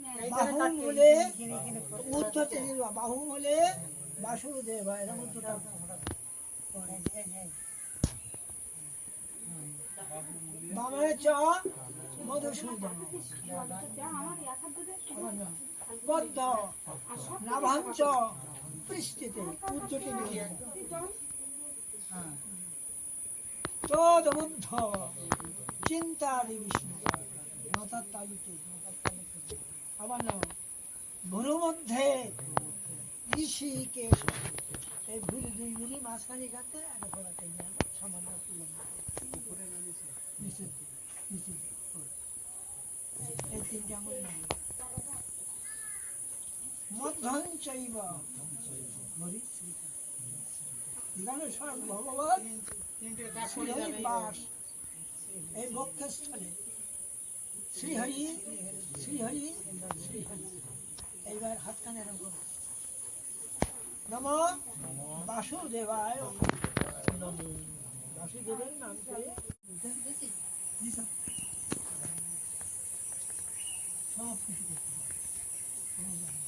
বাহু বলে উদ্ধতে বাসুদেব এরকম উদ্ধটা বামে চ মধুসূদন। পদ্ম নাভাঞ্চ পৃষ্ঠিতে উদ্ধতি নিয়ে তদবুদ্ধ চিন্তারি বিষ্ণু মাথার তালুতে ভুরু মধ্যে ঋষিকেশ এই ভুরু দুই ভুরি মাঝখানে গাতে একটা ঘোড়াতে সামান্য তুলনা নিচে নিচে এই তিনটে আঙুল নাম মধ্যং চৈব হরি এখানে সব ভগবান বাস এই বক্ষস্থলে শ্রীহরি শ্রীহরি শ্রীহরি। এইবার হাতখানে এরকম করো। নম বাসুদেবায়। নম বাসুদেবের নাম করে সব কিছু করতে হবে। কোনো ঝামেলা নেই।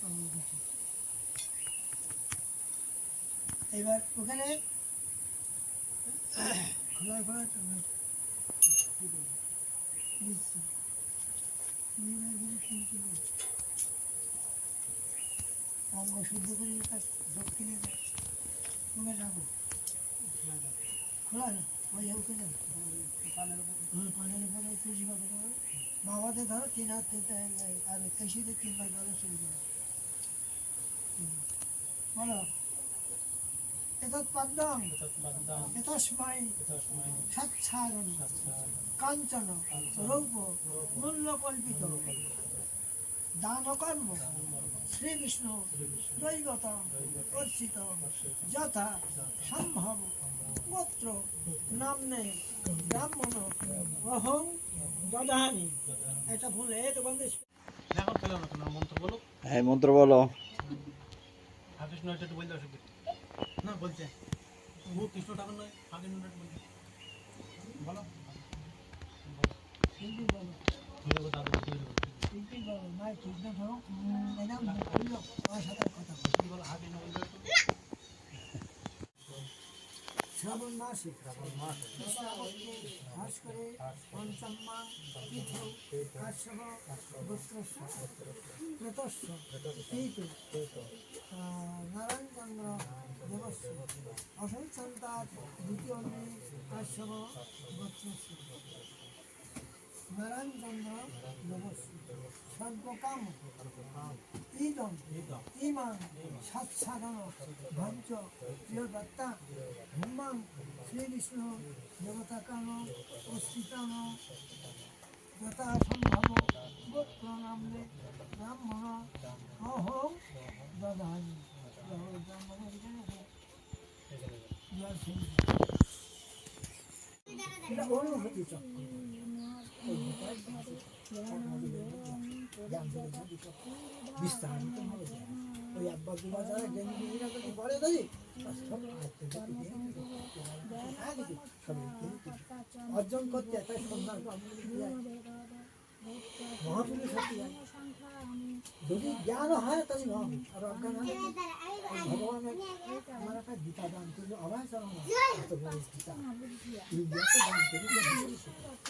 কোনো কিছু। এবার ওখানে খোলা অঙ্গ শুদ্ধ করে দক্ষিণে রাখো। খোলা ওই হ্যাঁ পানের তুলসী বাবাতে ধরো, তিন হাত তিনটা আর কেশিতে তিনবার জলে চলে যাবে। বলো। এতৎ পদ্মং এতস্মৈ সচ্ছাদন কাঞ্চন রৌপ মূল্যকল্পিত দানকর্ম শ্রীবিষ্ণু দৈবত অর্চিত যথা সম্ভব। গোত্র নামনে ব্রাহ্মণ অহং দদানি। এটা ভুল এটা বন্ধ হ্যাঁ মন্ত্র বলো। এটা বলতে অসুবিধা না বলছে। ও কৃষ্ণ ঠাকুর নয় আগে বলছে। বলো। হিন্দি বলো তুমি বলো দাদু তুমি বলো হিন্দি বলো মায়ের ঠিক না ধরো এরকম বলল আমার সাথে কথা বলো। তুমি বলো আগে না বলবে একটু শ্রাবণ মাসে ঘাস করে পঞ্চম্মা পৃথৌ কাশ্যপ গোত্রস্য ক্রেতস্য এইতু নারায়ণচন্দ্র দেবস্য অসল সন্তান দ্বিতীয় অগ্নি কাশ্যপ গোত্রস্য নারায়ণচন্দ্র দেবস্য সর্বকাম। ইদম ইমান সাৎসাধন ভঞ্চ প্রিয় দত্তা হুমাং শ্রীবিষ্ণু দেবতা কাম অস্তিতাম যথা সম্ভব গোত্র নামলে ব্রাহ্মণ অহং দদানি ব্রাহ্মণের এখানে জল সিন্ধু। এটা অনুভূতি চক্র বিস্তারিত ভাবে যায়। ওই আব্বা দুবার যারা জ্ঞানী গুণীরা যদি বলে দাদি সব আয়ত্তে করতে দিয়ে দিতে হবে। হ্যাঁ দিদি, সব এগিয়ে দিতে হবে। অর্জন করতে একটা সত্যি যদি জ্ঞান হয় তাহলে ভগবানের গীতা দান করল শরণ গীতা করে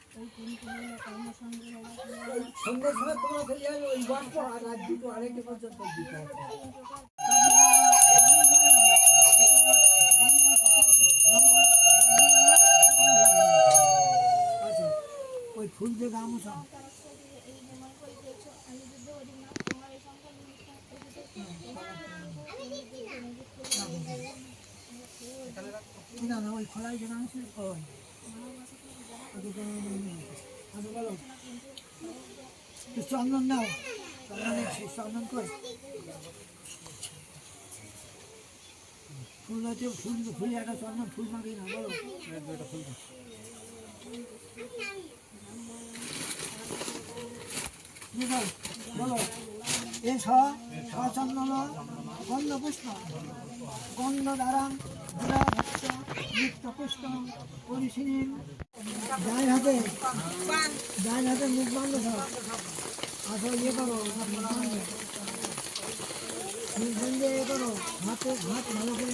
ওই বাষ্প রাত আচ্ছা ওই ফুল দিয়ে গামছা। না না, ওই খোলাই যে গামছা, ওই। ওই আচ্ছা বলো একটু চন্দন নাও চন্দন চন্দন কর ফুল আছে ফুল ফুল একটা চন্দন ফুল মাগি না বলো এক দুইটা ফুল দাও। বুঝো বলো এ সচন্দন গন্ধ পুষ্প গন্ধ দ্বারাং পরিশীল হাতে যাই হাতে মুখ বন্ধ সব আসো ইয়ে করো মুখ বন্ধ ইয়ে করো হাতে হাত ভালো করে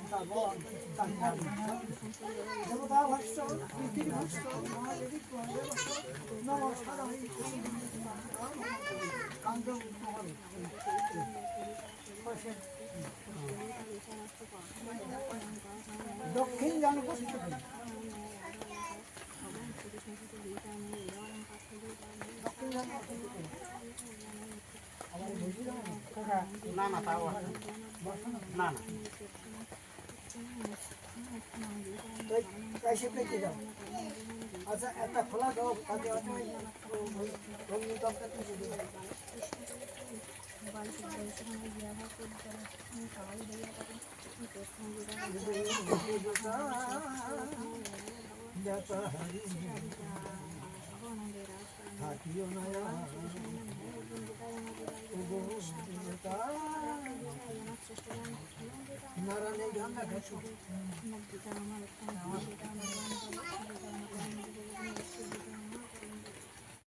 দক্ষিণ জানো না না তাও না না। এসে পেতে যাও আচ্ছা একটা খোলা দাও তাতে আমি অন্য দরকার কিছু দেবো থাকিও না আমার